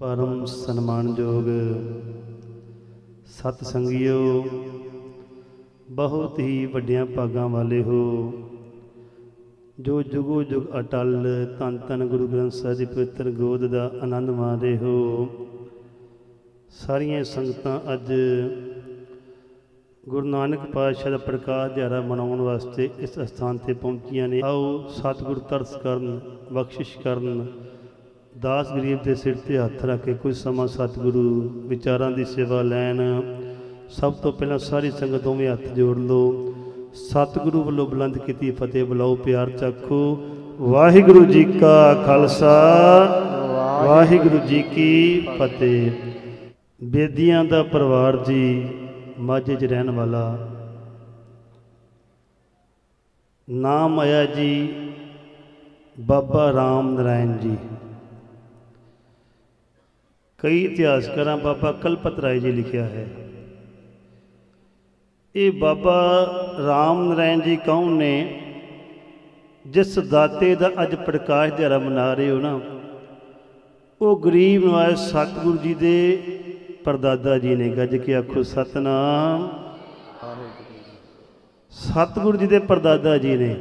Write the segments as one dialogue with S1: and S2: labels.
S1: ਪਰਮ ਸਨਮਾਨਯੋਗ ਸਤ ਸੰਗਿਓ, ਬਹੁਤ ਹੀ ਵੱਡੀਆਂ ਭਾਗਾਂ ਵਾਲੇ ਹੋ, ਜੋ ਜੁਗੋ ਜੁਗ ਅਟਲ ਤਨ ਤਨ ਗੁਰੂ ਗ੍ਰੰਥ ਸਾਹਿਬ ਦੀ ਪਵਿੱਤਰ ਗੋਦ ਦਾ ਆਨੰਦ ਮਾਣ ਰਹੇ ਹੋ। ਸਾਰੀਆਂ ਸੰਗਤਾਂ ਅੱਜ ਗੁਰੂ ਨਾਨਕ ਪਾਤਸ਼ਾਹ ਦਾ ਪ੍ਰਕਾਸ਼ ਦਿਹਾੜਾ ਮਨਾਉਣ ਵਾਸਤੇ ਇਸ ਸਥਾਨ ਤੇ ਪਹੁੰਚੀਆਂ ਨੇ। ਆਓ ਸਤਿਗੁਰ ਤਰਸ ਕਰਨ, ਬਖਸ਼ਿਸ਼ ਕਰਨ ਦਾਸ ਗਰੀਬ ਦੇ ਸਿਰ ਤੇ ਹੱਥ ਰੱਖ ਕੇ ਕੁਝ ਸਮਾਂ ਸਤਿਗੁਰੂ ਵਿਚਾਰਾਂ ਦੀ ਸੇਵਾ ਲੈਣ, ਸਭ ਤੋਂ ਪਹਿਲਾਂ ਸਾਰੀ ਸੰਗਤ ਦੋਵੇਂ ਹੱਥ ਜੋੜ ਲਓ। ਸਤਿਗੁਰੂ ਵੱਲੋਂ ਬੁਲੰਦ ਕੀਤੀ ਫਤਿਹ ਬੁਲਾਓ, ਪਿਆਰ ਚੱਖੋ ਵਾਹਿਗੁਰੂ ਜੀ ਕਾ ਖਾਲਸਾ, ਵਾਹਿਗੁਰੂ ਜੀ ਕੀ ਫਤਿਹ। ਬੇਦੀਆਂ ਦਾ ਪਰਿਵਾਰ ਜੀ, ਮਾਝੇ 'ਚ ਰਹਿਣ ਵਾਲਾ। ਨਾਮ ਆਇਆ ਜੀ, ਬਾਬਾ ਰਾਮ ਨਰਾਇਣ ਜੀ। ਕਈ ਇਤਿਹਾਸਕਾਰਾਂ ਬਾਬਾ ਕਲਪਤ ਰਾਏ ਜੀ ਲਿਖਿਆ ਹੈ। ਇਹ ਬਾਬਾ ਰਾਮ ਨਰਾਇਣ ਜੀ ਕੌਣ ਨੇ? ਜਿਸ ਦਾਤੇ ਦਾ ਅੱਜ ਪ੍ਰਕਾਸ਼ ਦਿਹਾੜਾ ਮਨਾ ਰਹੇ ਹੋ ਨਾ, ਉਹ ਗਰੀਬ ਨਵਾਜ਼ ਸਤਿਗੁਰੂ ਜੀ ਦੇ ਪਰਦਾਦਾ ਜੀ ਨੇ। ਗੱਜ ਕੇ ਆਖੋ, ਸਤਨਾਮ। ਸਤਿਗੁਰੂ ਜੀ ਦੇ ਪਰਦਾਦਾ ਜੀ ਨੇ।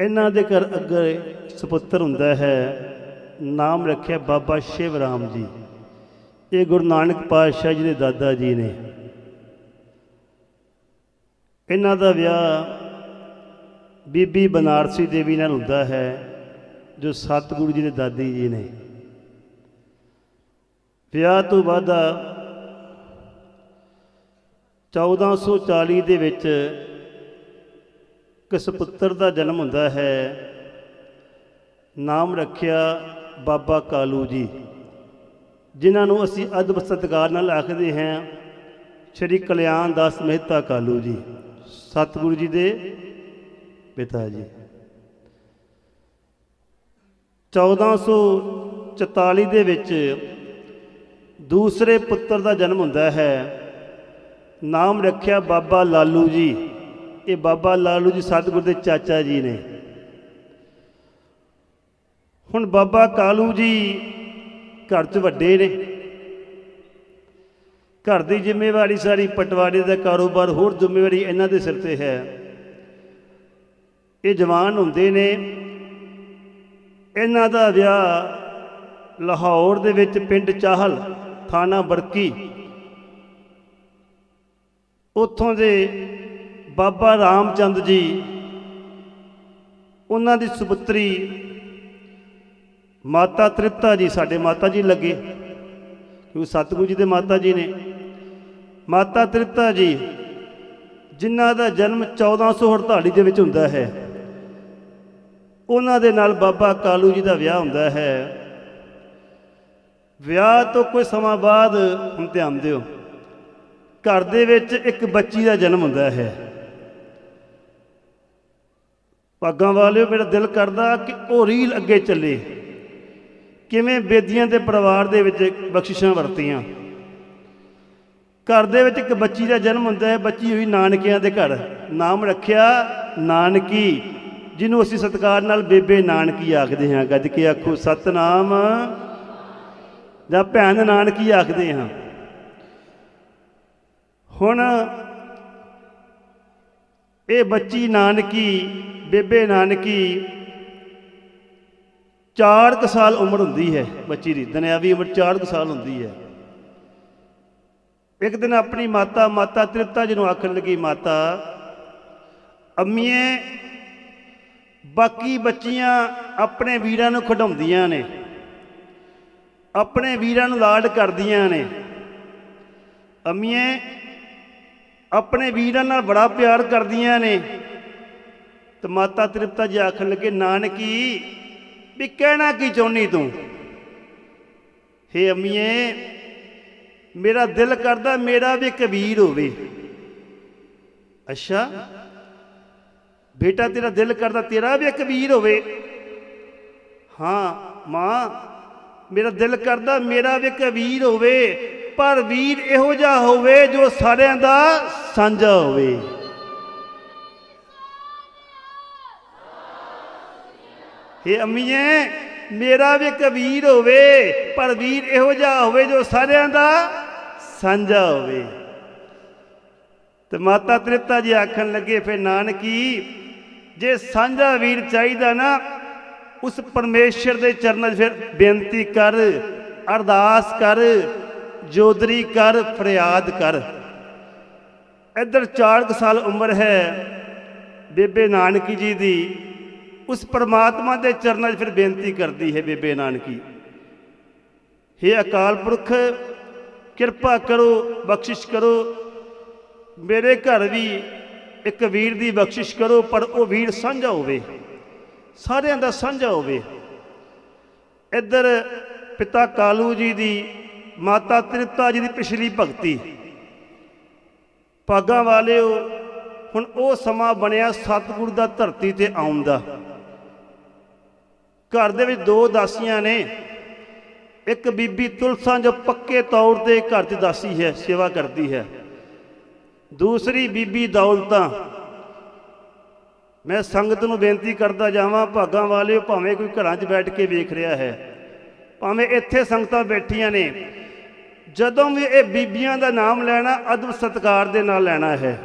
S1: ਇਹਨਾਂ ਦੇ ਘਰ ਅੱਗੇ ਸੁਪੁੱਤਰ ਹੁੰਦਾ ਹੈ। ਨਾਮ ਰੱਖਿਆ ਬਾਬਾ ਸ਼ਿਵ ਰਾਮ ਜੀ। ਇਹ ਗੁਰੂ ਨਾਨਕ ਪਾਤਸ਼ਾਹ ਜੀ ਦੇ ਦਾਦਾ ਜੀ ਨੇ। ਇਹਨਾਂ ਦਾ ਵਿਆਹ ਬੀਬੀ ਬਨਾਰਸੀ ਦੇਵੀ ਨਾਲ ਹੁੰਦਾ ਹੈ, ਜੋ ਸਤਿਗੁਰੂ ਜੀ ਦੇ ਦਾਦੀ ਜੀ ਨੇ। ਵਿਆਹ ਤੋਂ ਬਾਅਦ 1440 ਦੇ ਵਿੱਚ ਕਿਸ ਪੁੱਤਰ ਦਾ ਜਨਮ ਹੁੰਦਾ ਹੈ। ਨਾਮ ਰੱਖਿਆ ਬਾਬਾ ਕਾਲੂ ਜੀ, ਜਿਨ੍ਹਾਂ ਨੂੰ ਅਸੀਂ ਅਦਬ ਸਤਿਕਾਰ ਨਾਲ ਆਖਦੇ ਹਾਂ, ਸ਼੍ਰੀ ਕਲਿਆਣ ਦਾਸ ਮਹਿਤਾ ਕਾਲੂ ਜੀ, ਸਤਿਗੁਰੂ ਜੀ ਦੇ ਪਿਤਾ ਜੀ। 1444 ਦੇ ਵਿੱਚ ਦੂਸਰੇ ਪੁੱਤਰ ਦਾ ਜਨਮ ਹੁੰਦਾ ਹੈ। ਨਾਮ ਰੱਖਿਆ ਬਾਬਾ ਲਾਲੂ ਜੀ। ਇਹ ਬਾਬਾ ਲਾਲੂ ਜੀ ਸਤਿਗੁਰ ਦੇ ਚਾਚਾ ਜੀ ਨੇ। ਹੁਣ ਬਾਬਾ ਕਾਲੂ ਜੀ ਘਰ 'ਚ ਵੱਡੇ ਨੇ। ਘਰ ਦੀ ਜ਼ਿੰਮੇਵਾਰੀ ਸਾਰੀ ਪਟਵਾਰੀ ਦਾ ਕਾਰੋਬਾਰ, ਹੋਰ ਜ਼ਿੰਮੇਵਾਰੀ ਇਹਨਾਂ ਦੇ ਸਿਰ ਤੇ ਹੈ। ਇਹ ਜਵਾਨ ਹੁੰਦੇ ਨੇ। ਇਹਨਾਂ ਦਾ ਵਿਆਹ ਲਾਹੌਰ ਦੇ ਵਿੱਚ ਪਿੰਡ ਚਾਹਲ ਥਾਣਾ ਬਰਕੀ। ਉੱਥੋਂ ਦੇ ਬਾਬਾ ਰਾਮਚੰਦ ਜੀ, ਉਹਨਾਂ ਦੀ ਸੁਪੁੱਤਰੀ ਮਾਤਾ ਤ੍ਰਿਪਤਾ ਜੀ, ਸਾਡੇ ਮਾਤਾ ਜੀ ਲੱਗੇ। ਕਿਉਂਕਿ ਸਤਿਗੁਰੂ ਜੀ ਦੇ ਮਾਤਾ ਜੀ ਨੇ। ਮਾਤਾ ਤ੍ਰਿਪਤਾ ਜੀ, ਜਿਨ੍ਹਾਂ ਦਾ ਜਨਮ 1448 ਦੇ ਵਿੱਚ ਹੁੰਦਾ ਹੈ, ਉਹਨਾਂ ਦੇ ਨਾਲ ਬਾਬਾ ਕਾਲੂ ਜੀ ਦਾ ਵਿਆਹ ਹੁੰਦਾ ਹੈ। ਵਿਆਹ ਤੋਂ ਕੋਈ ਸਮਾਂ ਬਾਅਦ ਹੁਣ ਧਿਆਨ ਦਿਓ, ਘਰ ਦੇ ਵਿੱਚ ਇੱਕ ਬੱਚੀ ਦਾ ਜਨਮ ਹੁੰਦਾ ਹੈ। ਭਾਗਾਂ ਵਾਲਿਓ, ਮੇਰਾ ਦਿਲ ਕਰਦਾ ਕਿ ਉਹ ਰੀਲ ਅੱਗੇ ਚੱਲੇ। ਕਿਵੇਂ ਬੇਦੀਆਂ ਦੇ ਪਰਿਵਾਰ ਦੇ ਵਿੱਚ ਬਖਸ਼ਿਸ਼ਾਂ ਵਰਤੀਆਂ? ਘਰ ਦੇ ਵਿੱਚ ਇੱਕ ਬੱਚੀ ਦਾ ਜਨਮ ਹੁੰਦਾ ਹੈ, ਬੱਚੀ ਹੋਈ ਨਾਨਕਿਆਂ ਦੇ ਘਰ। ਨਾਮ ਰੱਖਿਆ ਨਾਨਕੀ, ਜਿਹਨੂੰ ਅਸੀਂ ਸਤਿਕਾਰ ਨਾਲ ਬੇਬੇ ਨਾਨਕੀ ਆਖਦੇ ਹਾਂ। ਗੱਜ ਕੇ ਆਖੋ, ਸਤਨਾਮ ਜਾਂ ਭੈਣ ਨਾਨਕੀ ਆਖਦੇ ਹਾਂ। ਹੁਣ ਇਹ ਬੱਚੀ ਨਾਨਕੀ, ਬੇਬੇ ਨਾਨਕੀ 4 ਕੁ ਸਾਲ ਉਮਰ ਹੁੰਦੀ ਹੈ ਬੱਚੀ ਦੀ, ਦੁਨਿਆਵੀ ਉਮਰ 4 ਕੁ ਸਾਲ ਹੁੰਦੀ ਹੈ। ਇੱਕ ਦਿਨ ਆਪਣੀ ਮਾਤਾ ਮਾਤਾ ਤ੍ਰਿਪਤਾ ਜੀ ਨੂੰ ਆਖਣ ਲੱਗੀ, ਮਾਤਾ, ਅੰਮੀਏ, ਬਾਕੀ ਬੱਚੀਆਂ ਆਪਣੇ ਵੀਰਾਂ ਨੂੰ ਖਿਡਾਉਂਦੀਆਂ ਨੇ, ਆਪਣੇ ਵੀਰਾਂ ਨੂੰ ਲਾਡ ਕਰਦੀਆਂ ਨੇ। ਅੰਮੀਏ, ਆਪਣੇ ਵੀਰਾਂ ਨਾਲ ਬੜਾ ਪਿਆਰ ਕਰਦੀਆਂ ਨੇ। ਤੇ ਮਾਤਾ ਤ੍ਰਿਪਤਾ ਜੀ ਆਖਣ ਲੱਗੇ, ਨਾਨਕੀ ਵੀ ਕਹਿਣਾ ਕੀ ਚਾਹੁੰਨੀ ਤੂੰ? ਹੇ ਅਮੀਏ, ਮੇਰਾ ਦਿਲ ਕਰਦਾ ਮੇਰਾ ਵੀ ਕਬੀਰ ਹੋਵੇ। ਅੱਛਾ, ਬੇਟਾ ਤੇਰਾ ਦਿਲ ਕਰਦਾ ਤੇਰਾ ਵੀ ਕਬੀਰ ਹੋਵੇ। ਹਾਂ, ਮਾਂ, ਮੇਰਾ ਦਿਲ ਕਰਦਾ ਮੇਰਾ ਵੀ ਕਬੀਰ ਹੋਵੇ, ਪਰ ਵੀਰ ਇਹੋ ਜਿਹਾ ਹੋਵੇ ਜੋ ਸਾਰਿਆਂ ਦਾ ਸਾਂਝਾ ਹੋਵੇ। ਇਹ ਅੰਮੀਏ, ਮੇਰਾ ਵੀ ਇੱਕ ਵੀਰ ਹੋਵੇ, ਪਰ ਵੀਰ ਇਹੋ ਜਿਹਾ ਹੋਵੇ ਜੋ ਸਾਰਿਆਂ ਦਾ ਸਾਂਝਾ ਹੋਵੇ। ਤੇ ਮਾਤਾ ਤ੍ਰਿਪਤਾ ਜੀ ਆਖਣ ਲੱਗੇ ਫਿਰ ਨਾਨਕੀ, ਜੇ ਸਾਂਝਾ ਵੀਰ ਚਾਹੀਦਾ ਨਾ, ਉਸ ਪਰਮੇਸ਼ਰ ਦੇ ਚਰਨਾਂ 'ਚ ਫਿਰ ਬੇਨਤੀ ਕਰ, ਅਰਦਾਸ ਕਰ, ਜੋਦਰੀ ਕਰ, ਫਰਿਆਦ ਕਰ। ਇੱਧਰ 4 ਕੁ ਸਾਲ ਉਮਰ ਹੈ ਬੇਬੇ ਨਾਨਕੀ ਜੀ ਦੀ। ਉਸ ਪਰਮਾਤਮਾ ਦੇ ਚਰਨਾਂ 'ਚ ਫਿਰ ਬੇਨਤੀ ਕਰਦੀ ਹੈ ਬੇਬੇ ਨਾਨਕੀ। ਹੇ ਅਕਾਲ ਪੁਰਖ, ਕਿਰਪਾ ਕਰੋ, ਬਖਸ਼ਿਸ਼ ਕਰੋ। ਮੇਰੇ ਘਰ ਵੀ ਇੱਕ ਵੀਰ ਦੀ ਬਖਸ਼ਿਸ਼ ਕਰੋ, ਪਰ ਉਹ ਵੀਰ ਸਾਂਝਾ ਹੋਵੇ। ਸਾਰਿਆਂ ਦਾ ਸਾਂਝਾ ਹੋਵੇ। ਇੱਧਰ ਪਿਤਾ ਕਾਲੂ ਜੀ ਦੀ ਮਾਤਾ ਤ੍ਰਿਪਤਾ ਜੀ ਦੀ ਪਿਛਲੀ ਭਗਤੀ। ਭਾਗਾਂ ਵਾਲਿਓ, ਹੁਣ ਉਹ ਸਮਾਂ ਬਣਿਆ ਸਤਿਗੁਰੂ ਦਾ ਧਰਤੀ ਤੇ ਆਉਣ ਦਾ। ਘਰ ਦੇ ਵਿੱਚ ਦੋ ਦਾਸੀਆਂ ਨੇ। ਇੱਕ ਬੀਬੀ ਤੁਲਸਾਂ ਜੋ ਪੱਕੇ ਤੌਰ ਤੇ ਘਰ 'ਚ ਦਾਸੀ ਹੈ, ਸੇਵਾ ਕਰਦੀ ਹੈ। ਦੂਸਰੀ ਬੀਬੀ ਦੌਲਤਾਂ। ਮੈਂ ਸੰਗਤ ਨੂੰ ਬੇਨਤੀ ਕਰਦਾ ਜਾਵਾਂ, ਭਾਗਾਂ ਵਾਲਿਓ, ਭਾਵੇਂ ਕੋਈ ਘਰਾਂ 'ਚ ਬੈਠ ਕੇ ਵੇਖ ਰਿਹਾ ਹੈ। ਭਾਵੇਂ ਇੱਥੇ ਸੰਗਤਾਂ ਬੈਠੀਆਂ ਨੇ। ਜਦੋਂ ਵੀ ਇਹ ਬੀਬੀਆਂ ਦਾ ਨਾਮ ਲੈਣਾ, ਅਦਬ ਸਤਕਾਰ ਦੇ ਨਾਲ ਲੈਣਾ ਹੈ।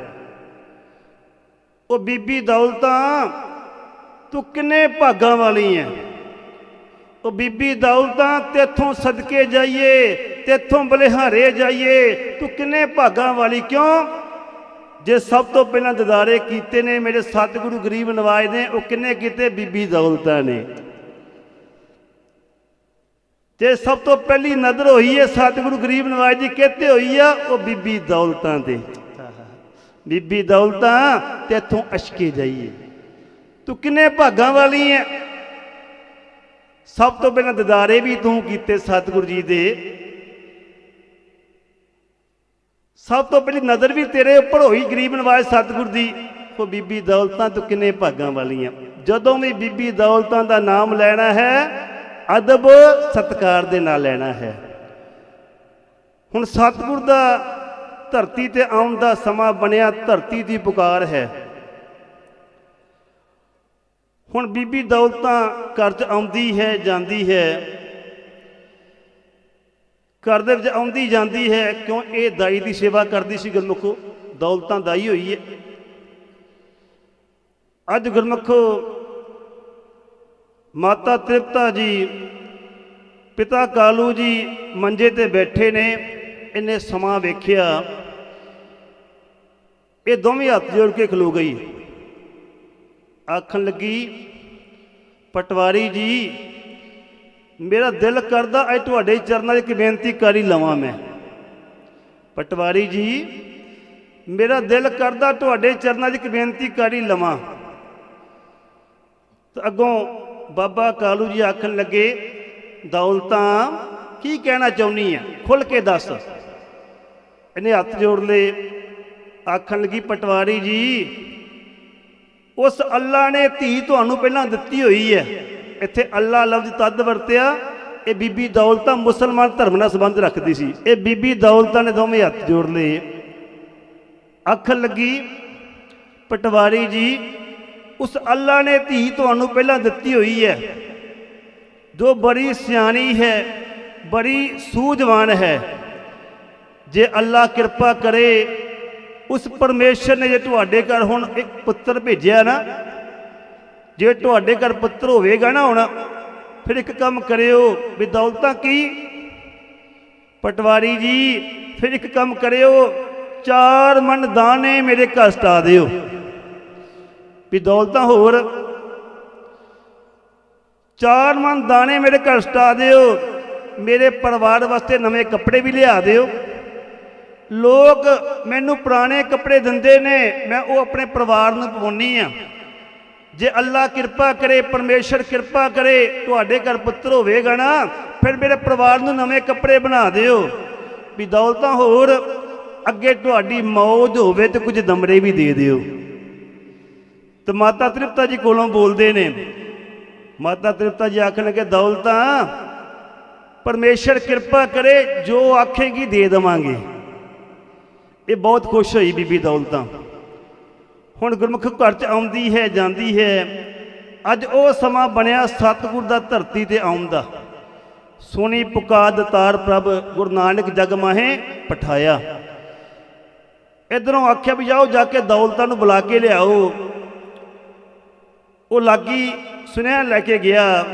S1: ਉਹ ਬੀਬੀ ਦੌਲਤਾਂ, ਤੂੰ ਕਿੰਨੇ ਭਾਗਾਂ ਵਾਲੀ ਹੈ? ਉਹ ਬੀਬੀ ਦੌਲਤਾਂ ਤੇਥੋਂ ਸਦਕੇ ਜਾਈਏ, ਤੇਥੋਂ ਬਲਿਹਾਰੇ ਜਾਈਏ, ਤੂੰ ਕਿੰਨੇ ਭਾਗਾਂ ਵਾਲੀ ਕਿਉਂ? ਜੇ ਸਭ ਤੋਂ ਪਹਿਲਾਂ ਦਿਦਾਰੇ ਕੀਤੇ ਨੇ, ਮੇਰੇ ਸਤਿਗੁਰੂ ਗਰੀਬ ਨਵਾਜ ਨੇ, ਉਹ ਕਿੰਨੇ ਕੀਤੇ? ਬੀਬੀ ਦੌਲਤਾਂ ਨੇ। ਤੇ ਸਭ ਤੋਂ ਪਹਿਲੀ ਨਜ਼ਰ ਹੋਈ ਹੈ ਸਤਿਗੁਰੂ ਗਰੀਬ ਨਵਾਜ ਦੀ ਕਿਤੇ ਹੋਈ ਆ? ਉਹ ਬੀਬੀ ਦੌਲਤਾਂ ਦੇ। ਬੀਬੀ ਦੌਲਤਾਂ ਤੇਥੋਂ ਅਸ਼ਕੇ ਜਾਈਏ। ਤੂੰ ਕਿੰਨੇ ਭਾਗਾਂ ਵਾਲੀ ਹੈ ਸਭ ਤੋਂ ਪਹਿਲਾਂ ਦਿਦਾਰੇ ਵੀ ਤੂੰ ਕੀਤੇ ਸਤਿਗੁਰੂ ਜੀ ਦੇ। ਸਭ ਤੋਂ ਪਹਿਲੀ ਨਜ਼ਰ ਵੀ ਤੇਰੇ ਉੱਪਰ ਹੋਈ ਗਰੀਬ ਨਵਾਜ ਸਤਿਗੁਰ ਦੀ। ਉਹ ਬੀਬੀ ਦੌਲਤਾਂ ਤੋਂ ਕਿੰਨੇ ਭਾਗਾਂ ਵਾਲੀਆਂ। ਜਦੋਂ ਵੀ ਬੀਬੀ ਦੌਲਤਾਂ ਦਾ ਨਾਮ ਲੈਣਾ ਹੈ, ਅਦਬ ਸਤਕਾਰ ਦੇ ਨਾਲ ਲੈਣਾ ਹੈ। ਹੁਣ ਸਤਿਗੁਰ ਦਾ ਧਰਤੀ ਤੇ ਆਉਣ ਦਾ ਸਮਾਂ ਬਣਿਆ, ਧਰਤੀ ਦੀ ਪੁਕਾਰ ਹੈ। ਹੁਣ ਬੀਬੀ ਦੌਲਤਾਂ ਘਰ 'ਚ ਆਉਂਦੀ ਹੈ, ਜਾਂਦੀ ਹੈ। ਘਰ ਦੇ ਵਿੱਚ ਆਉਂਦੀ, ਜਾਂਦੀ ਹੈ। ਕਿਉਂ? ਇਹ ਦਾਈ ਦੀ ਸੇਵਾ ਕਰਦੀ ਸੀ ਗੁਰਮੁਖੋ। ਦੌਲਤਾਂ ਦਾਈ ਹੋਈ ਹੈ ਅੱਜ ਗੁਰਮੁਖੋ ਮਾਤਾ ਤ੍ਰਿਪਤਾ ਜੀ, ਪਿਤਾ ਕਾਲੂ ਜੀ ਮੰਜੇ ਤੇ ਬੈਠੇ ਨੇ। ਇਹਨੇ ਸਮਾਂ ਵੇਖਿਆ। ਇਹ ਦੋਵੇਂ ਹੱਥ ਜੋੜ ਕੇ ਖਲੋ ਗਈ। ਆਖਣ ਲੱਗੀ, ਪਟਵਾਰੀ ਜੀ, ਮੇਰਾ ਦਿਲ ਕਰਦਾ ਅੱਜ ਤੁਹਾਡੇ ਚਰਨਾਂ 'ਚ ਇੱਕ ਬੇਨਤੀ ਕਰ ਹੀ ਲਵਾਂ ਮੈਂ। ਪਟਵਾਰੀ ਜੀ, ਮੇਰਾ ਦਿਲ ਕਰਦਾ ਤੁਹਾਡੇ ਚਰਨਾਂ 'ਚ ਇੱਕ ਬੇਨਤੀ ਕਰ ਹੀ ਲਵਾਂ। ਤਾਂ ਅੱਗੋਂ ਬਾਬਾ ਕਾਲੂ ਜੀ ਆਖਣ ਲੱਗੇ ਦੌਲਤਾਂ ਕੀ ਕਹਿਣਾ ਚਾਹੁੰਨੀ ਆ? ਖੁੱਲ ਕੇ ਦੱਸ। ਇਹਨੇ ਹੱਥ ਜੋੜ ਲਏ। ਆਖਣ ਲੱਗੀ, ਪਟਵਾਰੀ ਜੀ ਉਸ ਅੱਲਾ ਨੇ ਧੀ ਤੁਹਾਨੂੰ ਪਹਿਲਾਂ ਦਿੱਤੀ ਹੋਈ ਹੈ। ਇੱਥੇ ਅੱਲਾ ਲਫ਼ਜ਼ ਤਦ ਵਰਤਿਆ, ਇਹ ਬੀਬੀ ਦੌਲਤਾਂ ਮੁਸਲਮਾਨ ਧਰਮ ਨਾਲ ਸੰਬੰਧ ਰੱਖਦੀ ਸੀ। ਇਹ ਬੀਬੀ ਦੌਲਤਾਂ ਨੇ ਦੋਵੇਂ ਹੱਥ ਜੋੜ ਲਏ। ਅੱਖ ਲੱਗੀ, ਪਟਵਾਰੀ ਜੀ, ਉਸ ਅੱਲਾ ਨੇ ਧੀ ਤੁਹਾਨੂੰ ਪਹਿਲਾਂ ਦਿੱਤੀ ਹੋਈ ਹੈ। ਜੋ ਬੜੀ ਸਿਆਣੀ ਹੈ, ਬੜੀ ਸੂਝਵਾਨ ਹੈ। ਜੇ ਅੱਲਾ ਕਿਰਪਾ ਕਰੇ ਉਸ ਪਰਮੇਸ਼ਰ ਨੇ ਜੇ ਤੁਹਾਡੇ ਘਰ ਹੁਣ ਇੱਕ ਪੁੱਤਰ ਭੇਜਿਆ ਨਾ, ਜੇ ਤੁਹਾਡੇ ਘਰ ਪੁੱਤਰ ਹੋਵੇਗਾ ਨਾ ਹੁਣ, ਫਿਰ ਇੱਕ ਕੰਮ ਕਰਿਓ, ਵੀ ਦੌਲਤਾਂ ਕੀ? ਪਟਵਾਰੀ ਜੀ, ਫਿਰ ਇੱਕ ਕੰਮ ਕਰਿਓ, ਚਾਰ ਮਨ ਦਾਣੇ ਮੇਰੇ ਘਰ ਸਟਾ ਦਿਓ। ਵੀ ਦੌਲਤਾਂ ਹੋਰ, ਚਾਰ ਮਨ ਦਾਣੇ ਮੇਰੇ ਘਰ ਸਟਾ ਦਿਓ, ਮੇਰੇ ਪਰਿਵਾਰ ਵਾਸਤੇ ਨਵੇਂ ਕੱਪੜੇ ਵੀ ਲਿਆ ਦਿਓ। ਲੋਕ ਮੈਨੂੰ ਪੁਰਾਣੇ ਕੱਪੜੇ ਦਿੰਦੇ ਨੇ, ਮੈਂ ਉਹ ਆਪਣੇ ਪਰਿਵਾਰ ਨੂੰ ਪਵਾਉਣੀ ਆ ਜੇ ਅੱਲਾ ਕਿਰਪਾ ਕਰੇ, ਪਰਮੇਸ਼ਰ ਕਿਰਪਾ ਕਰੇ, ਤੁਹਾਡੇ ਘਰ ਪੁੱਤਰ ਹੋਵੇਗਾ ਨਾ, ਫਿਰ ਮੇਰੇ ਪਰਿਵਾਰ ਨੂੰ ਨਵੇਂ ਕੱਪੜੇ ਬਣਾ ਦਿਓ। ਵੀ ਦੌਲਤਾਂ ਹੋਰ, ਅੱਗੇ ਤੁਹਾਡੀ ਮੌਜ ਹੋਵੇ ਤੇ ਕੁਝ ਦਮੜੇ ਵੀ ਦੇ ਦਿਓ। ਤੇ ਮਾਤਾ ਤ੍ਰਿਪਤਾ ਜੀ ਕੋਲੋਂ ਬੋਲਦੇ ਨੇ, ਮਾਤਾ ਤ੍ਰਿਪਤਾ ਜੀ ਆਖਣ ਲੱਗੇ, ਦੌਲਤਾਂ, ਪਰਮੇਸ਼ਰ ਕਿਰਪਾ ਕਰੇ, ਜੋ ਆਖੇਗੀ ਦੇ ਦੇਵਾਂਗੇ। ਇਹ ਬਹੁਤ ਖੁਸ਼ ਹੋਈ ਬੀਬੀ ਦੌਲਤਾਂ ਹੁਣ ਗੁਰਮੁਖ ਘਰ ਚ ਆਉਂਦੀ ਹੈ, ਜਾਂਦੀ ਹੈ। ਅੱਜ ਉਹ ਸਮਾਂ ਬਣਿਆ ਸਤਿਗੁਰ ਦਾ ਧਰਤੀ ਤੇ ਆਉਣ ਦਾ। ਸੁਣੀ ਪੁਕਾਰ ਤਾਰ ਪ੍ਰਭ ਗੁਰੂ ਨਾਨਕ ਜਗ ਮਾਹੇ ਪਠਾਇਆ। ਇਧਰੋਂ ਆਖਿਆ ਵੀ ਜਾਓ, ਜਾ ਕੇ ਦੌਲਤਾਂ ਨੂੰ ਬੁਲਾ ਕੇ ਲਿਆਓ। ਉਹ ਲਾਗੀ ਸੁਨੇਹਾ ਲੈ ਕੇ ਗਿਆ।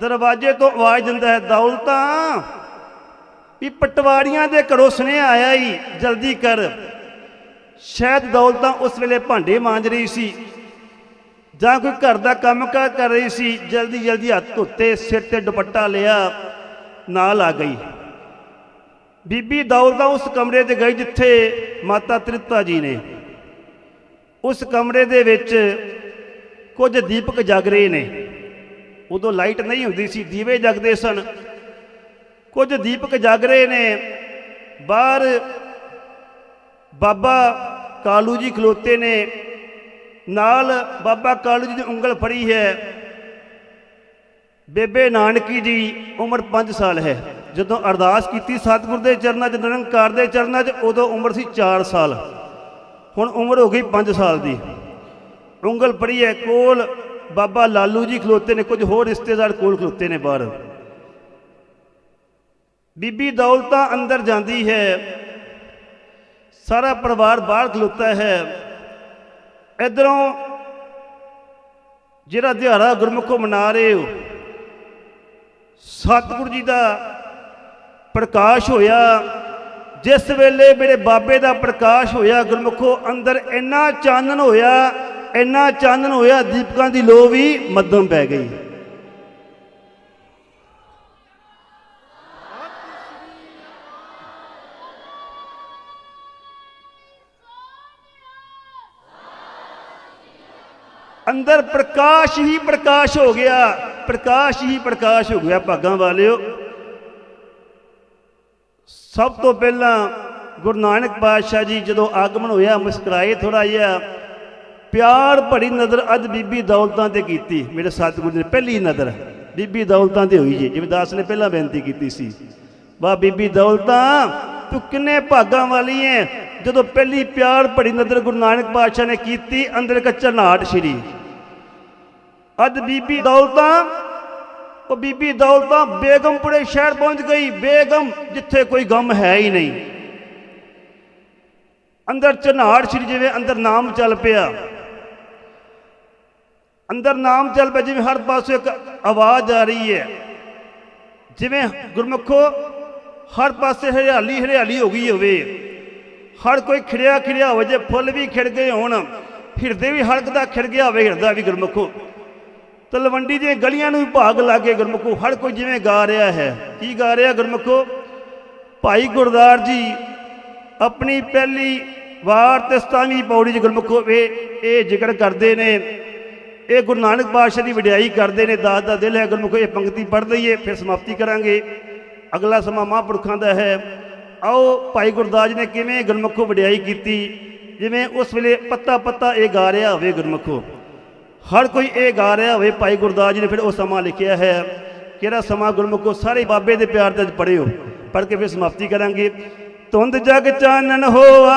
S1: ਦਰਵਾਜ਼ੇ ਤੋਂ ਆਵਾਜ਼ ਦਿੰਦਾ ਹੈ, ਦੌਲਤਾਂ! ਵੀ ਪਟਵਾਰੀਆਂ ਦੇ ਘਰੋਂ ਸੁਨੇਹਾ ਆਇਆ ਹੀ ਜਲਦੀ ਕਰ। ਸ਼ਾਇਦ ਦੌਲਤਾਂ ਉਸ ਵੇਲੇ ਭਾਂਡੇ ਮਾਂਜ ਰਹੀ ਸੀ, ਜਾਂ ਕੋਈ ਘਰ ਦਾ ਕੰਮ ਕਾਰ ਕਰ ਰਹੀ ਸੀ, ਜਲਦੀ ਜਲਦੀ ਹੱਥ ਧੋਤੇ, ਸਿਰ ਤੇ ਦੁਪੱਟਾ ਲਿਆ, ਨਾਲ ਆ ਗਈ। ਬੀਬੀ ਦੌਲਤਾਂ ਉਸ ਕਮਰੇ ਤੇ ਗਈ ਜਿੱਥੇ ਮਾਤਾ ਤ੍ਰਿਪਤਾ ਜੀ ਨੇ। ਉਸ ਕਮਰੇ ਦੇ ਵਿੱਚ ਕੁਝ ਦੀਪਕ ਜਗ ਰਹੇ ਨੇ। ਉਦੋਂ ਲਾਈਟ ਨਹੀਂ ਹੁੰਦੀ ਸੀ, ਦੀਵੇ ਜਗਦੇ ਸਨ। ਕੁਝ ਦੀਪਕ ਜਗ ਰਹੇ ਨੇ। ਬਾਹਰ ਬਾਬਾ ਕਾਲੂ ਜੀ ਖਲੋਤੇ ਨੇ। ਨਾਲ ਬਾਬਾ ਕਾਲੂ ਜੀ ਦੀ ਉਂਗਲ ਫੜੀ ਹੈ। ਬੇਬੇ ਨਾਨਕੀ ਜੀ ਉਮਰ 5 ਸਾਲ ਹੈ। ਜਦੋਂ ਅਰਦਾਸ ਕੀਤੀ ਸਤਿਗੁਰ ਦੇ ਚਰਨਾਂ 'ਚ, ਨਿਰੰਕਾਰ ਦੇ ਚਰਨਾਂ 'ਚ, ਉਦੋਂ ਉਮਰ ਸੀ 4 ਸਾਲ। ਹੁਣ ਉਮਰ ਹੋ ਗਈ 5 ਸਾਲ ਦੀ। ਉਂਗਲ ਫੜੀ ਹੈ ਕੋਲ ਬਾਬਾ ਲਾਲੂ ਜੀ ਖਲੋਤੇ ਨੇ, ਕੁਝ ਹੋਰ ਰਿਸ਼ਤੇਦਾਰ ਕੋਲ ਖਲੋਤੇ ਨੇ ਬਾਹਰ। ਬੀਬੀ ਦੌਲਤਾਂ ਅੰਦਰ ਜਾਂਦੀ ਹੈ। ਸਾਰਾ ਪਰਿਵਾਰ ਬਾਹਰ ਖਲੋਤਾ ਹੈ। ਇਧਰੋਂ ਜਿਹੜਾ ਦਿਹਾੜਾ ਗੁਰਮੁਖੋ ਮਨਾ ਰਹੇ ਹੋ, ਸਤਿਗੁਰੂ ਜੀ ਦਾ ਪ੍ਰਕਾਸ਼ ਹੋਇਆ। ਜਿਸ ਵੇਲੇ ਮੇਰੇ ਬਾਬੇ ਦਾ ਪ੍ਰਕਾਸ਼ ਹੋਇਆ, ਗੁਰਮੁਖੋ ਅੰਦਰ ਇੰਨਾ ਚਾਨਣ ਹੋਇਆ, ਇੰਨਾ ਚਾਨਣ ਹੋਇਆ, ਦੀਪਕਾਂ ਦੀ ਲੋ ਵੀ ਮੱਧਮ ਪੈ ਗਈ। ਅੰਦਰ ਪ੍ਰਕਾਸ਼ ਹੀ ਪ੍ਰਕਾਸ਼ ਹੋ ਗਿਆ। ਪ੍ਰਕਾਸ਼ ਹੀ ਪ੍ਰਕਾਸ਼ ਹੋ ਗਿਆ ਭਾਗਾਂ ਵਾਲਿਓ। ਸਭ ਤੋਂ ਪਹਿਲਾਂ ਗੁਰੂ ਨਾਨਕ ਪਾਤਸ਼ਾਹ ਜੀ ਜਦੋਂ ਆਗਮਨ ਹੋਇਆ, ਮੁਸਕਰਾਏ ਥੋੜਾ ਜਿਹਾ, ਪਿਆਰ ਭਰੀ ਨਜ਼ਰ ਅੱਜ ਬੀਬੀ ਦੌਲਤਾਂ ਤੇ ਕੀਤੀ। ਮੇਰੇ ਸਤਿਗੁਰੂ ਨੇ ਪਹਿਲੀ ਨਜ਼ਰ ਬੀਬੀ ਦੌਲਤਾਂ ਤੇ ਹੋਈ ਜੀ, ਜਿਵੇਂ ਦਾਸ ਨੇ ਪਹਿਲਾਂ ਬੇਨਤੀ ਕੀਤੀ ਸੀ। ਵਾਹ ਬੀਬੀ ਦੌਲਤਾਂ, ਤੂੰ ਕਿੰਨੇ ਭਾਗਾਂ ਵਾਲੀ ਐ ਜਦੋਂ ਪਹਿਲੀ ਪਿਆਰ ਭਰੀ ਨਜ਼ਰ ਗੁਰੂ ਨਾਨਕ ਪਾਤਸ਼ਾਹ ਨੇ ਕੀਤੀ, ਅੰਦਰ ਕੱਚਾ ਨਾਟ ਸ਼੍ਰੀ। ਅੱਜ ਬੀਬੀ ਦੌਲਤਾਂ, ਉਹ ਬੀਬੀ ਦੌਲਤਾਂ ਬੇਗਮਪੁਰੇ ਸ਼ਹਿਰ ਪਹੁੰਚ ਗਈ। ਬੇਗਮ ਜਿੱਥੇ ਕੋਈ ਗਮ ਹੈ ਹੀ ਨਹੀਂ। ਅੰਦਰ ਚਨਾੜ ਸ਼੍ਰੀ ਜਿਵੇਂ ਅੰਦਰ ਨਾਮ ਚੱਲ ਪਿਆ। ਅੰਦਰ ਨਾਮ ਚੱਲ ਪਿਆ, ਜਿਵੇਂ ਹਰ ਪਾਸੇ ਇੱਕ ਆਵਾਜ਼ ਆ ਰਹੀ ਹੈ। ਜਿਵੇਂ ਗੁਰਮੁਖੋ, ਹਰ ਪਾਸੇ ਹਰਿਆਲੀ ਹਰਿਆਲੀ ਹੋ ਗਈ ਹੋਵੇ। ਹਰ ਕੋਈ ਖਿੜਿਆ ਖਿੜਿਆ ਹੋਵੇ, ਜੇ ਫੁੱਲ ਵੀ ਖਿੜ ਗਏ ਹੋਣ, ਹਿਰਦੇ ਵੀ ਹਲਕਦਾ ਖਿੜ ਗਿਆ ਹੋਵੇ, ਹਿਰਦਾ ਵੀ ਗੁਰਮੁਖੋ। ਤਲਵੰਡੀ ਦੀਆਂ ਗਲੀਆਂ ਨੂੰ ਵੀ ਭਾਗ ਕੇ ਗੁਰਮੁਖੋ, ਹਰ ਕੋਈ ਜਿਵੇਂ ਗਾ ਰਿਹਾ ਹੈ। ਕੀ ਗਾ ਰਿਹਾ ਗੁਰਮੁਖੋ? ਭਾਈ ਗੁਰਦਾਰ ਜੀ, ਆਪਣੀ ਪਹਿਲੀ ਵਾਰ ਤੇ 27ਵੀਂ ਪੌੜੀ 'ਚ ਗੁਰਮੁਖੋ, ਇਹ ਇਹ ਜ਼ਿਕਰ ਕਰਦੇ ਨੇ। ਇਹ ਗੁਰੂ ਨਾਨਕ ਪਾਤਸ਼ਾਹ ਦੀ ਵਡਿਆਈ ਕਰਦੇ ਨੇ। ਦਾਸ ਦਾ ਦਿਲ ਹੈ ਗੁਰਮੁਖੋ, ਇਹ ਪੰਕਤੀ ਪੜ੍ਹ ਲਈਏ, ਫਿਰ ਸਮਾਪਤੀ ਕਰਾਂਗੇ। ਅਗਲਾ ਸਮਾਂ ਮਹਾਂਪੁਰਖਾਂ ਦਾ ਹੈ। ਆਓ ਭਾਈ ਗੁਰਦਾਸ ਜੀ ਨੇ ਕਿਵੇਂ ਗੁਰਮੁਖੋ ਵਡਿਆਈ ਕੀਤੀ? ਜਿਵੇਂ ਉਸ ਵੇਲੇ ਪੱਤਾ ਪੱਤਾ ਇਹ ਗਾ ਰਿਹਾ ਹੋਵੇ ਗੁਰਮੁਖੋ। ਹਰ ਕੋਈ ਇਹ ਗਾ ਰਿਹਾ ਹੋਵੇ, ਭਾਈ ਗੁਰਦਾਸ ਜੀ ਨੇ ਫਿਰ ਉਹ ਸਮਾਂ ਲਿਖਿਆ ਹੈ ਕਿਹੜਾ ਸਮਾਂ ਗੁਰਮੁਖੋ ਸਾਰੇ ਬਾਬੇ ਦੇ ਪਿਆਰ ਤੇ ਪੜਿਓ ਪੜ੍ਹ ਕੇ ਫਿਰ ਸਮਾਪਤੀ ਕਰਾਂਗੇ। ਧੁੰਦ ਜਗ ਚਾਨਣ ਹੋਆ,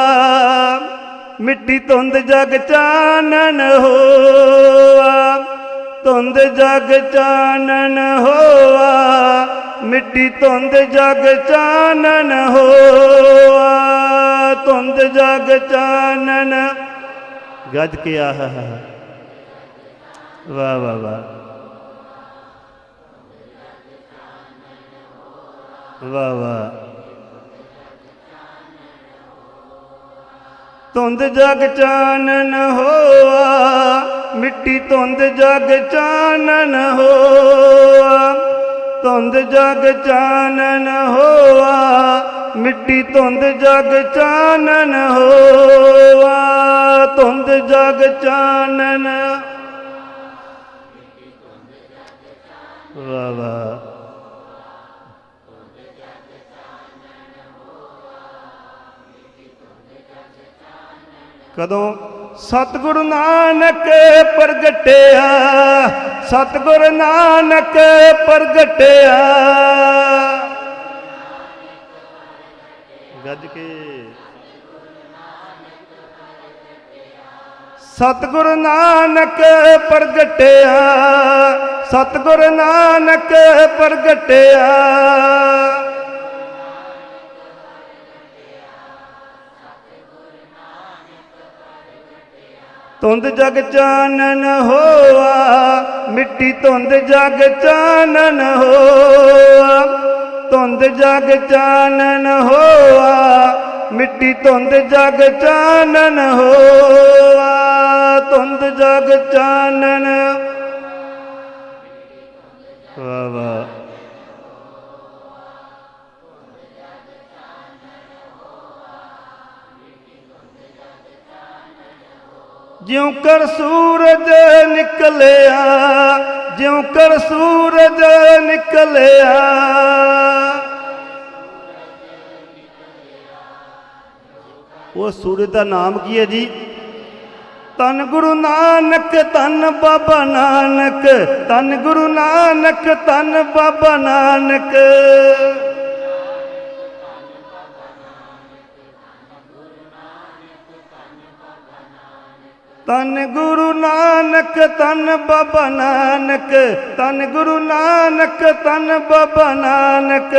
S1: ਮਿੱਟੀ ਧੁੰਦ ਜਗ ਚਾਨਣ ਹੋਆ, ਧੁੰਦ ਜਗ ਚਾਨਣ ਹੋਆ, ਮਿੱਟੀ ਧੁੰਦ ਜਗ ਚਾਨਣ ਹੋਆ, ਧੁੰਦ ਜਗ ਚਾਨਣ। ਗੱਜ ਕੇ ਆਹਾ। ਵਾਹ ਵਾਹ ਵਾਹ। ਵਾਹ ਵਾਹ। ਧੁੰਦ ਜਗ ਚਾਨਣ ਹੋਆ, ਮਿੱਟੀ ਧੁੰਦ ਜਗ ਚਾਨਣ ਹੋਆ। ਧੁੰਦ ਜਗ ਚਾਨਣ ਹੋਆ, ਮਿੱਟੀ ਧੁੰਦ ਜਗ ਚਾਨਣ ਹੋਆ। ਧੁੰਦ ਜਗ ਚਾਨਣ ਵਾਹ ਕਦੋਂ ਸਤਿਗੁਰੂ ਨਾਨਕ ਪ੍ਰਗਟਿਆ ਸਤਿਗੁਰ ਨਾਨਕ ਪ੍ਰਗਟਿਆ। ਗੱਜ ਕੇ। ਸਤਿਗੁਰ ਨਾਨਕ ਪ੍ਰਗਟਿਆ ਸਤਿਗੁਰ ਨਾਨਕ ਪ੍ਰਗਟਿਆ। ਧੁੰਦ ਜਗ ਚਾਨਣ ਹੋਆ, ਮਿੱਟੀ ਧੁੰਦ ਜਗ ਚਾਨਣ ਹੋਆ। ਧੁੰਦ ਜਗ ਚਾਨਣ ਹੋਆ, ਮਿੱਟੀ ਧੁੰਦ ਜਗ ਚਾਨਣ ਹੋਆ। ਧੁੰਦ ਜਗ ਚਾਨਣ ਵਾਹ ਵਾਹ ਜਿਉ ਕਰ ਸੂਰਜ ਨਿਕਲਿਆ ਜਿਉ ਕਰ ਸੂਰਜ ਨਿਕਲਿਆ ਉਹ ਸੂਰਜ ਦਾ ਨਾਮ ਕੀ ਹੈ ਜੀ ਤਨ ਗੁਰੂ ਨਾਨਕ ਤਨ ਬਾਬਾ ਨਾਨਕ ਤਨ ਗੁਰੂ ਨਾਨਕ ਤਨ ਬਾਬਾ ਨਾਨਕ। ਤਨ ਗੁਰੂ ਨਾਨਕ ਤਨ ਬਾਬਾ ਨਾਨਕ ਤਨ ਗੁਰੂ ਨਾਨਕ ਤਨ ਬਾਬਾ ਨਾਨਕ।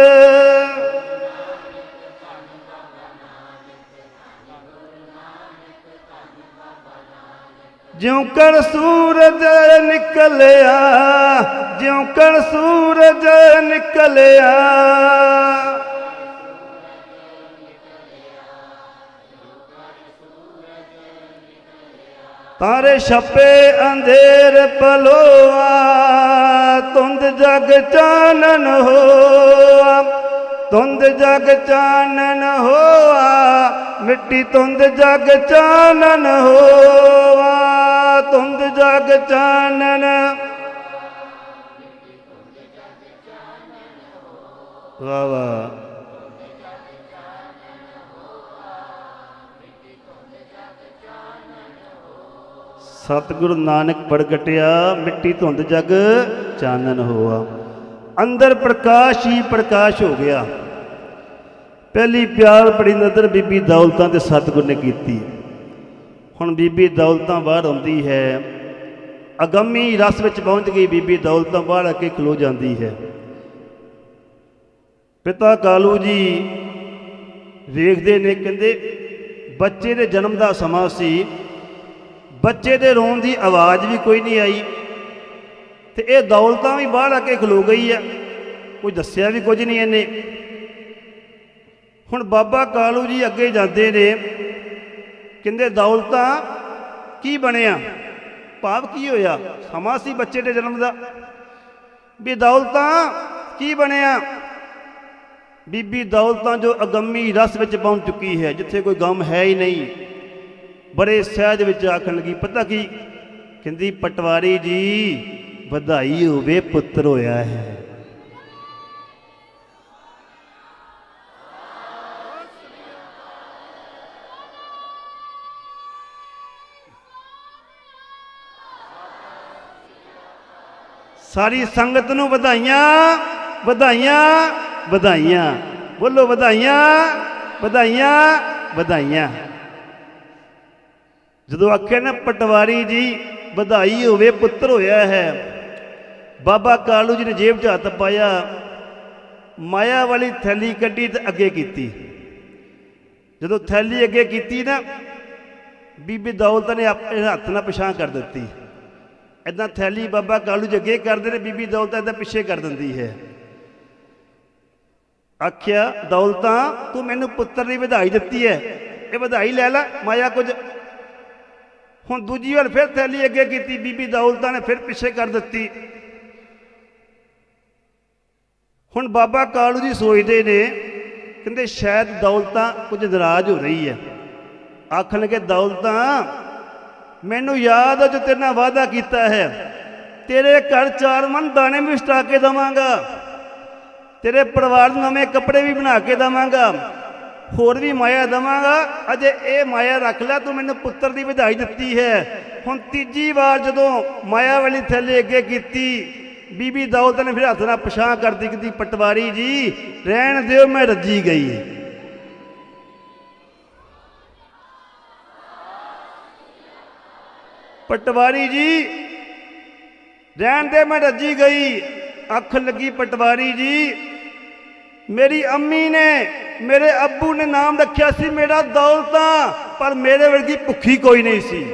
S1: ਜਿਉ ਕਰ ਸੂਰਜ ਨਿਕਲਿਆ, ਜਿਉ ਕਰ ਸੂਰਜ ਨਿਕਲਿਆ। ਤਾਰੇ ਛਪੇ ਅੰਧੇਰ ਪਲੋਆ ਤੁੰਦ ਜਗ ਚਾਨਣ ਹੋਆ। ਤੁੰਦ ਜਗ ਚਾਨਣ ਹੋਆ, ਮਿੱਟੀ ਤੁੰਦ ਜਗ ਚਾਨਣ ਹੋਆ। ਤੁੰਦ ਜਗ ਚਾਨਣ। ਵਾਹ ਵਾਹ। ਸਤਿਗੁਰੂ ਨਾਨਕ ਪ੍ਰਗਟਿਆ, ਮਿੱਟੀ ਧੁੰਦ ਜਗ ਚਾਨਣ ਹੋਆ। ਅੰਦਰ ਪ੍ਰਕਾਸ਼ ਹੀ ਪ੍ਰਕਾਸ਼ ਹੋ ਗਿਆ। ਪਹਿਲੀ ਪਿਆਰ ਬੜੀ ਨਜ਼ਰ ਬੀਬੀ ਦੌਲਤਾਂ ਤੇ ਸਤਿਗੁਰ ਨੇ ਕੀਤੀ। ਹੁਣ ਬੀਬੀ ਦੌਲਤਾਂ ਬਾਹਰ ਆਉਂਦੀ ਹੈ। ਅਗੰਮੀ ਰਸ ਵਿੱਚ ਪਹੁੰਚ ਗਈ ਬੀਬੀ ਦੌਲਤਾਂ ਬਾਹਰ ਆ ਕੇ ਖਲੋ ਜਾਂਦੀ ਹੈ। ਪਿਤਾ ਕਾਲੂ ਜੀ ਵੇਖਦੇ ਨੇ, ਕਹਿੰਦੇ ਬੱਚੇ ਦੇ ਜਨਮ ਦਾ ਸਮਾਂ ਸੀ। ਬੱਚੇ ਦੇ ਰੋਣ ਦੀ ਆਵਾਜ਼ ਵੀ ਕੋਈ ਨਹੀਂ ਆਈ। ਤੇ ਇਹ ਦੌਲਤਾਂ ਵੀ ਬਾਹਰ ਆ ਕੇ ਖਲੋ ਗਈ ਆ। ਕੋਈ ਦੱਸਿਆ ਵੀ ਕੁਝ ਨਹੀਂ ਇਹਨੇ। ਹੁਣ ਬਾਬਾ ਕਾਲੂ ਜੀ ਅੱਗੇ ਜਾਂਦੇ ਨੇ। ਕਹਿੰਦੇ ਦੌਲਤਾਂ ਕੀ ਬਣਿਆ? ਭਾਵ ਕੀ ਹੋਇਆ? ਸਮਾਂ ਸੀ ਬੱਚੇ ਦੇ ਜਨਮ ਦਾ। ਵੀ ਦੌਲਤਾਂ ਕੀ ਬਣਿਆ? ਬੀਬੀ ਦੌਲਤਾਂ ਜੋ ਅਗੰਮੀ ਰਸ ਵਿੱਚ ਪਹੁੰਚ ਚੁੱਕੀ ਹੈ, ਜਿੱਥੇ ਕੋਈ ਗਮ ਹੈ ਹੀ ਨਹੀਂ। ਬੜੇ ਸਹਿਜ ਵਿੱਚ ਆਖਣ ਲੱਗੀ, ਪਤਾ ਕੀ? ਕਹਿੰਦੀ, ਪਟਵਾਰੀ ਜੀ, ਵਧਾਈ ਹੋਵੇ, ਪੁੱਤਰ ਹੋਇਆ ਹੈ। ਸਾਰੀ ਸੰਗਤ ਨੂੰ ਵਧਾਈਆਂ ਵਧਾਈਆਂ ਵਧਾਈਆਂ। ਬੋਲੋ ਵਧਾਈਆਂ ਵਧਾਈਆਂ ਵਧਾਈਆਂ। ਜਦੋਂ ਆਖਿਆ ਨਾ, ਪਟਵਾਰੀ ਜੀ, ਵਧਾਈ ਹੋਵੇ, ਪੁੱਤਰ ਹੋਇਆ ਹੈ। ਬਾਬਾ ਕਾਲੂ ਜੀ ਨੇ ਜੇਬ 'ਚ ਹੱਥ ਪਾਇਆ, ਮਾਇਆ ਵਾਲੀ ਥੈਲੀ ਕੱਢੀ ਤੇ ਅੱਗੇ ਕੀਤੀ। ਜਦੋਂ ਥੈਲੀ ਅੱਗੇ ਕੀਤੀ ਨਾ, ਬੀਬੀ ਦੌਲਤ ਨੇ ਆਪਣੇ ਹੱਥ ਨਾਲ ਪਛਾਣ ਕਰ ਦਿੱਤੀ। ਇਦਾਂ ਥੈਲੀ ਬਾਬਾ ਕਾਲੂ ਜੀ ਅੱਗੇ ਕਰਦੇ ਨੇ, ਬੀਬੀ ਦੌਲਤ ਇਦਾਂ ਪਿੱਛੇ ਕਰ ਦਿੰਦੀ ਹੈ। ਆਖਿਆ, ਦੌਲਤਾਂ, ਤੂੰ ਮੈਨੂੰ ਪੁੱਤਰ ਦੀ ਵਧਾਈ ਦਿੱਤੀ ਹੈ। ਇਹ ਵਧਾਈ ਲੈ ਲੈ, ਮਾਇਆ ਕੁਝ। ਹੁਣ ਦੂਜੀ ਵਾਰ ਫਿਰ ਥੈਲੀ ਅੱਗੇ ਕੀਤੀ, ਬੀਬੀ ਦੌਲਤਾਂ ਨੇ ਫਿਰ ਪਿੱਛੇ ਕਰ ਦਿੱਤੀ। ਹੁਣ ਬਾਬਾ ਕਾਲੂ ਜੀ ਸੋਚਦੇ ਨੇ, ਕਹਿੰਦੇ ਸ਼ਾਇਦ ਦੌਲਤਾਂ ਕੁਝ ਨਰਾਜ਼ ਹੋ ਰਹੀ ਹੈ। ਆਖਣ ਲੱਗੇ, ਦੌਲਤਾਂ ਮੈਨੂੰ ਯਾਦ ਹੈ ਜੋ ਤੇਰੇ ਨਾਲ ਵਾਅਦਾ ਕੀਤਾ ਹੈ। ਤੇਰੇ ਘਰ ਚਾਰ ਮਨ ਦਾਣੇ ਵੀ ਸਟਾ ਕੇ ਦਵਾਂਗਾ। ਤੇਰੇ ਪਰਿਵਾਰ ਨੂੰ ਨਵੇਂ ਕੱਪੜੇ ਵੀ ਬਣਾ ਕੇ ਦਵਾਂਗਾ। ਹੋਰ ਵੀ ਮਾਇਆ ਦਵਾਂਗਾ। ਅਜੇ ਇਹ ਮਾਇਆ ਰੱਖ ਲੈ, ਤੂੰ ਮੈਨੂੰ ਪੁੱਤਰ ਦੀ ਵਧਾਈ ਦਿੱਤੀ ਹੈ। ਹੁਣ ਤੀਜੀ ਵਾਰ ਜਦੋਂ ਮਾਇਆ ਵਾਲੀ ਥੈਲੇ ਅੱਗੇ ਕੀਤੀ, ਬੀਬੀ ਦੌਲਤ ਨੇ ਫਿਰ ਹੱਥ ਨਾਲ ਪਛਾਣ ਕਰਦੀ ਕਿ ਪਟਵਾਰੀ ਜੀ, ਰਹਿਣ ਦਿਓ, ਮੈਂ ਰੱਜੀ ਗਈ। ਪਟਵਾਰੀ ਜੀ, ਰਹਿਣ ਦੇ ਮੈਂ ਰੱਜੀ ਗਈ, ਅੱਖ ਲੱਗੀ ਪਟਵਾਰੀ ਜੀ। ਮੇਰੀ ਅੰਮੀ ਨੇ ਮੇਰੇ ਅੱਬੂ ਨੇ ਨਾਮ ਰੱਖਿਆ ਸੀ, ਮੇਰਾ ਦੌਲਤਾਂ ਪਰ ਮੇਰੇ ਵਰਗੀ ਭੁੱਖੀ ਕੋਈ ਨਹੀਂ ਸੀ।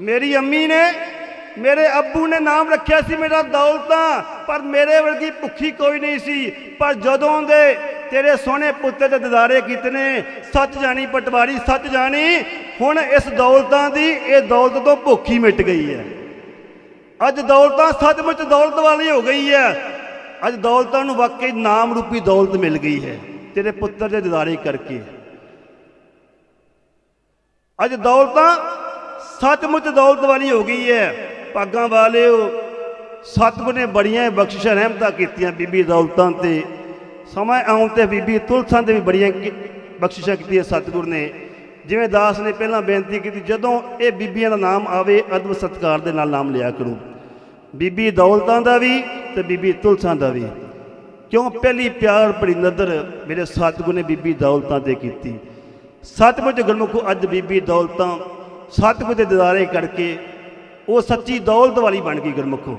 S1: ਮੇਰੀ ਅੰਮੀ ਨੇ ਮੇਰੇ ਅੱਬੂ ਨੇ ਨਾਮ ਰੱਖਿਆ ਸੀ, ਮੇਰਾ ਦੌਲਤਾਂ ਪਰ ਮੇਰੇ ਵਰਗੀ ਭੁੱਖੀ ਕੋਈ ਨਹੀਂ ਸੀ। ਪਰ ਜਦੋਂ ਦੇ ਤੇਰੇ ਸੋਹਣੇ ਪੁੱਤਰ ਦੇ ਦਿਦਾਰੇ ਕੀਤੇ ਨੇ। ਸੱਚ ਜਾਣੀ ਪਟਵਾਰੀ, ਸੱਚ ਜਾਣੀ। ਹੁਣ ਇਸ ਦੌਲਤਾਂ ਦੀ ਇਹ ਦੌਲਤ ਤੋਂ ਭੁੱਖੀ ਮਿਟ ਗਈ ਹੈ। ਅੱਜ ਦੌਲਤਾਂ ਸੱਚਮੁੱਚ ਦੌਲਤ ਵਾਲੀ ਹੋ ਗਈ ਹੈ। ਅੱਜ ਦੌਲਤਾਂ ਨੂੰ ਵਾਕਈ ਨਾਮ ਰੂਪੀ ਦੌਲਤ ਮਿਲ ਗਈ ਹੈ, ਤੇਰੇ ਪੁੱਤਰ ਦੇ ਦਿਦਾਰੇ ਕਰਕੇ। ਅੱਜ ਦੌਲਤਾਂ ਸੱਚਮੁੱਚ ਦੌਲਤ ਵਾਲੀ ਹੋ ਗਈ ਹੈ। ਭਾਗਾਂ ਵਾਲਿਓ ਸਤਿਗੁਰ ਨੇ ਬੜੀਆਂ ਬਖਸ਼ਿਸ਼ਾਂ ਰਹਿਮਤਾਂ ਕੀਤੀਆਂ ਬੀਬੀ ਦੌਲਤਾਂ ਤੇ। ਸਮਾਂ ਆਉਣ ਤੇ ਬੀਬੀ ਤੁਲਸਾਂ ਤੇ ਵੀ ਬੜੀਆਂ ਕੀ- ਬਖਸ਼ਿਸ਼ਾਂ ਕੀਤੀਆਂ ਸਤਿਗੁਰ ਨੇ। ਜਿਵੇਂ ਦਾਸ ਨੇ ਪਹਿਲਾਂ ਬੇਨਤੀ ਕੀਤੀ, ਜਦੋਂ ਇਹ ਬੀਬੀਆਂ ਦਾ ਨਾਮ ਆਵੇ, ਅਦਬ ਸਤਕਾਰ ਦੇ ਨਾਲ ਨਾਮ ਲਿਆ ਕਰੋ। ਬੀਬੀ ਦੌਲਤਾਂ ਦਾ ਵੀ ਤੇ ਬੀਬੀ ਤੁਲਸਾਂ ਦਾ ਵੀ। ਕਿਉਂ ਪਹਿਲੀ ਪਿਆਰ ਭਰੀ ਨਦਰ ਮੇਰੇ ਸਤਿਗੁਰ ਨੇ ਬੀਬੀ ਦੌਲਤਾਂ ਤੇ ਕੀਤੀ। ਸਤਿਗੁਰ ਗੁਰਮੁਖੋ ਅੱਜ ਬੀਬੀ ਦੌਲਤਾਂ ਸਤਿਗੁਰ ਦੇ ਦਿਦਾਰੇ ਕਰਕੇ ਉਹ ਸੱਚੀ ਦੌਲਤ ਵਾਲੀ ਬਣ ਗਈ ਗੁਰਮੁਖੋ।